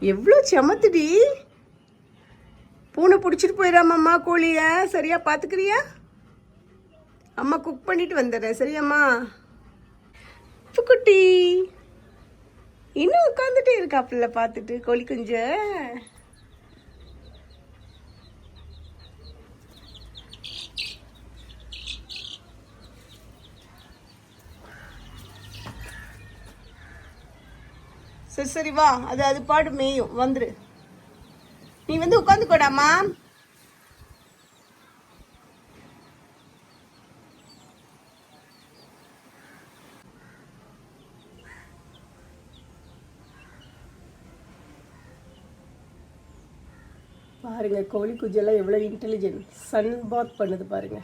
எவ்வளோ செமத்துடி? பூனை பிடிச்சிட்டு போயிடாமம்மா கோழிய. சரியா பார்த்துக்கிறியா அம்மா குக் பண்ணிட்டு வந்துடுறேன் சரியாம்மா? குட்டி இன்னும் உட்காந்துட்டே இருக்காப்புல பார்த்துட்டு கோழி குஞ்ச. சரி சரி வா. அது அது பாடு மேயும். வந்துரு. நீ வந்து உட்காந்துக்கோடாமா பாருங்க கோழி குஞ்செல்லாம் எவ்வளோ இன்டெலிஜென்ட் சன் பாத் பண்ணுது பாருங்க.